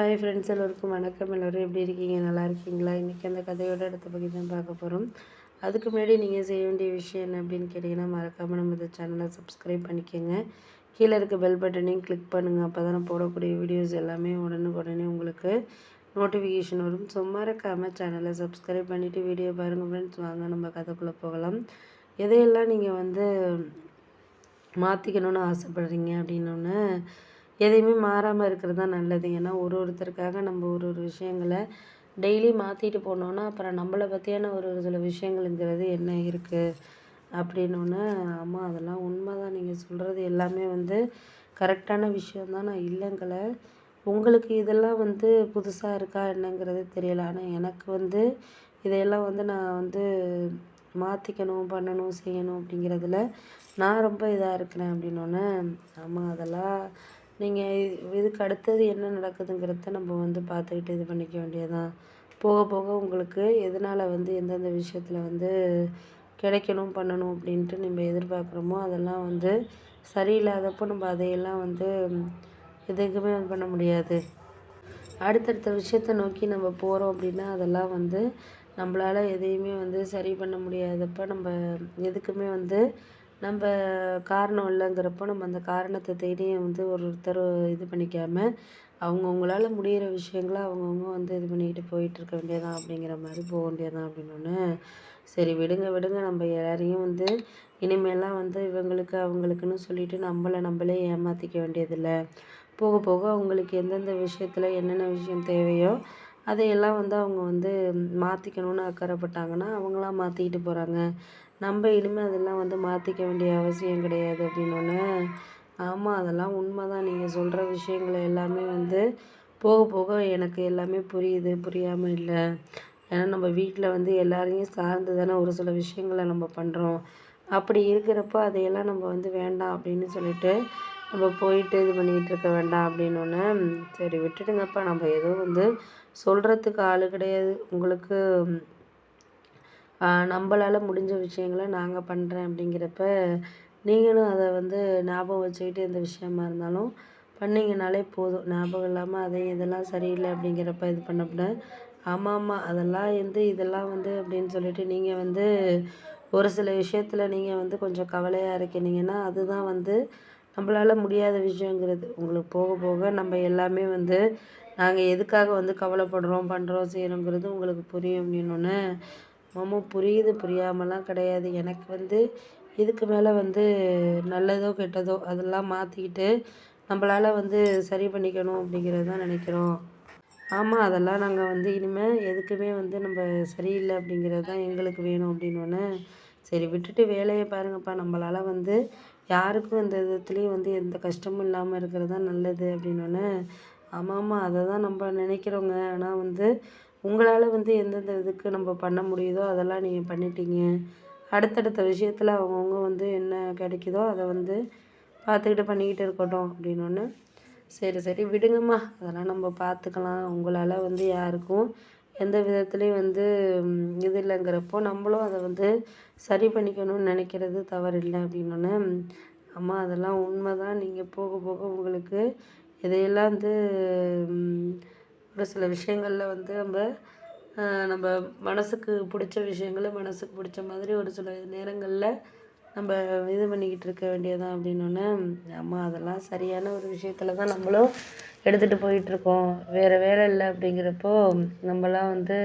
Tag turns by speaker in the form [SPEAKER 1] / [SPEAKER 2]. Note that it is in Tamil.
[SPEAKER 1] ஹாய் ஃப்ரெண்ட்ஸ் எல்லோருக்கும் வணக்கம் எல்லோரும் எப்படி இருக்கீங்க நல்லா இருக்கீங்களா இன்றைக்கி அந்த கதையோட அடுத்த பற்றி தான் பார்க்க போகிறோம் அதுக்கு முன்னாடி நீங்கள் செய்ய வேண்டிய விஷயம் என்ன அப்படின்னு கேட்டிங்கன்னா மறக்காமல் நம்ம இந்த சேனலை சப்ஸ்கிரைப் பண்ணிக்கோங்க கீழே இருக்க பெல் பட்டனையும் கிளிக் பண்ணுங்கள் அப்போ தான் போடக்கூடிய வீடியோஸ் எல்லாமே உடனுக்குடனே உங்களுக்கு நோட்டிஃபிகேஷன் வரும் ஸோ மறக்காமல் சேனலை சப்ஸ்கிரைப் பண்ணிவிட்டு வீடியோ பாருங்கள் ஃப்ரெண்ட்ஸ் வாங்க நம்ம கதைக்குள்ளே போகலாம் எதையெல்லாம் நீங்கள் வந்து மாற்றிக்கணும்னு ஆசைப்படுறீங்க ஒன்று எதையுமே மாறாமல் இருக்கிறது தான் நல்லது ஏன்னா ஒரு ஒருத்தருக்காக நம்ம ஒரு ஒரு விஷயங்களை டெய்லி மாற்றிட்டு போனோன்னா அப்புறம் நம்மளை பற்றியான ஒரு ஒரு சில விஷயங்களுங்கிறது என்ன இருக்குது அப்படின்னோன்னே ஆமாம் அதெல்லாம் உண்மை தான் நீங்கள் சொல்கிறது எல்லாமே வந்து கரெக்டான விஷயந்தான் நான் இல்லைங்கலை உங்களுக்கு இதெல்லாம் வந்து புதுசாக இருக்கா என்னங்கிறது தெரியல ஆனால் எனக்கு வந்து இதையெல்லாம் வந்து நான் வந்து மாற்றிக்கணும் பண்ணணும் செய்யணும் அப்படிங்கிறதுல நான் ரொம்ப இதாக இருக்கிறேன் அப்படின்னோடனே ஆமாம் அதெல்லாம் நீங்கள் இதுக்கு அடுத்தது என்ன நடக்குதுங்கிறத நம்ம வந்து பார்த்துக்கிட்டு இது பண்ணிக்க வேண்டியதுதான் போக போக உங்களுக்கு எதனால் வந்து எந்தெந்த விஷயத்தில் வந்து கிடைக்கணும் பண்ணணும் அப்படின்ட்டு நம்ம எதிர்பார்க்குறோமோ அதெல்லாம் வந்து சரியில்லாதப்போ நம்ம அதையெல்லாம் வந்து எதுக்குமே பண்ண முடியாது அடுத்தடுத்த விஷயத்தை நோக்கி நம்ம போகிறோம் அப்படின்னா அதெல்லாம் வந்து நம்மளால் எதையுமே வந்து சரி பண்ண முடியாதப்போ நம்ம எதுக்குமே வந்து நம்ம காரணம் இல்லைங்கிறப்போ நம்ம அந்த காரணத்தை தேடி வந்து ஒருத்தர் இது பண்ணிக்காமல் அவங்கவுங்களால் முடிகிற விஷயங்கள அவங்கவுங்க வந்து இது பண்ணிக்கிட்டு போயிட்டுருக்க வேண்டியதான் அப்படிங்கிற மாதிரி போக வேண்டியதான் அப்படின்னோடனே சரி விடுங்க விடுங்க நம்ம எல்லாரையும் வந்து இனிமேலாம் வந்து இவங்களுக்கு அவங்களுக்குன்னு சொல்லிட்டு நம்மளை நம்மளே ஏமாற்றிக்க வேண்டியதில்லை போக போக அவங்களுக்கு எந்தெந்த விஷயத்தில் என்னென்ன விஷயம் தேவையோ அதையெல்லாம் வந்து அவங்க வந்து மாற்றிக்கணும்னு அக்கறைப்பட்டாங்கன்னா அவங்களாம் மாற்றிக்கிட்டு போகிறாங்க நம்ம இனிமேல் அதெல்லாம் வந்து மாற்றிக்க வேண்டிய அவசியம் கிடையாது அப்படின்னோடனே ஆமாம் அதெல்லாம் உண்மை தான் நீங்கள் சொல்கிற விஷயங்கள் எல்லாமே வந்து போக போக எனக்கு எல்லாமே புரியுது புரியாமல் இல்லை ஏன்னா நம்ம வீட்டில் வந்து எல்லாரையும் சார்ந்து தானே ஒரு சில விஷயங்களை நம்ம பண்ணுறோம் அப்படி இருக்கிறப்ப அதையெல்லாம் நம்ம வந்து வேண்டாம் அப்படின்னு சொல்லிட்டு நம்ம போயிட்டு இது பண்ணிகிட்டு இருக்க வேண்டாம் அப்படின்னோடனே சரி விட்டுடுங்கப்பா நம்ம எதுவும் வந்து சொல்கிறதுக்கு ஆள் கிடையாது உங்களுக்கு நம்மளால முடிஞ்ச விஷயங்களை நாங்கள் பண்ணுறேன் அப்படிங்கிறப்ப நீங்களும் அதை வந்து ஞாபகம் வச்சுக்கிட்டு எந்த விஷயமா இருந்தாலும் பண்ணீங்கன்னாலே போதும் ஞாபகம் இல்லாமல் அதை இதெல்லாம் சரியில்லை அப்படிங்கிறப்ப இது பண்ணப்பட ஆமாம் ஆமாம் அதெல்லாம் வந்து இதெல்லாம் வந்து அப்படின்னு சொல்லிட்டு நீங்கள் வந்து ஒரு சில விஷயத்தில் நீங்கள் வந்து கொஞ்சம் கவலையாக இருக்கினீங்கன்னா அதுதான் வந்து நம்மளால் முடியாத விஷயங்கிறது உங்களுக்கு போக போக நம்ம எல்லாமே வந்து நாங்கள் எதுக்காக வந்து கவலைப்படுறோம் பண்ணுறோம் செய்கிறோங்கிறது உங்களுக்கு புரியும் அப்படின்னொன்னே மாமா புரியுது புரியாமலாம் கிடையாது எனக்கு வந்து இதுக்கு மேலே வந்து நல்லதோ கெட்டதோ அதெல்லாம் மாற்றிக்கிட்டு நம்மளால் வந்து சரி பண்ணிக்கணும் அப்படிங்கிறது தான் நினைக்கிறோம் ஆமாம் அதெல்லாம் நாங்கள் வந்து இனிமேல் எதுக்குமே வந்து நம்ம சரியில்லை அப்படிங்கிறது தான் எங்களுக்கு வேணும் அப்படின்னோடனே சரி விட்டுட்டு வேலையை பாருங்கப்பா நம்மளால் வந்து யாருக்கும் இந்த விதத்துலேயும் வந்து எந்த கஷ்டமும் இல்லாமல் இருக்கிறது தான் நல்லது அப்படின்னோடனே ஆமாம் ஆமாம் அதை தான் நம்ம நினைக்கிறோங்க ஆனால் வந்து உங்களால் வந்து எந்தெந்த இதுக்கு நம்ம பண்ண முடியுதோ அதெல்லாம் நீங்கள் பண்ணிட்டீங்க அடுத்தடுத்த விஷயத்தில் அவங்கவுங்க வந்து என்ன கிடைக்குதோ அதை வந்து பார்த்துக்கிட்டு பண்ணிக்கிட்டு இருக்கட்டும் அப்படின்னொன்னு சரி சரி விடுங்கம்மா அதெல்லாம் நம்ம பார்த்துக்கலாம் உங்களால் வந்து யாருக்கும் எந்த விதத்துலேயும் வந்து இது இல்லைங்கிறப்போ நம்மளும் அதை வந்து சரி பண்ணிக்கணும்னு நினைக்கிறது தவறில்லை அப்படின்னு அம்மா அதெல்லாம் உண்மை தான் நீங்கள் போக போக உங்களுக்கு இதையெல்லாம் வந்து ஒரு சில விஷயங்களில் வந்து நம்ம நம்ம மனதுக்கு பிடிச்ச விஷயங்களை மனதுக்கு பிடிச்ச மாதிரி ஒரு சில நேரங்களில் நம்ம இது பண்ணிக்கிட்டு இருக்க வேண்டியதான் அப்படின்னோடனே நம்ம அதெல்லாம் சரியான ஒரு விஷயத்தில் தான் நம்மளும் எடுத்துகிட்டு போயிட்டுருக்கோம் வேறு வேலை இல்லை அப்படிங்கிறப்போ நம்மலாம் வந்து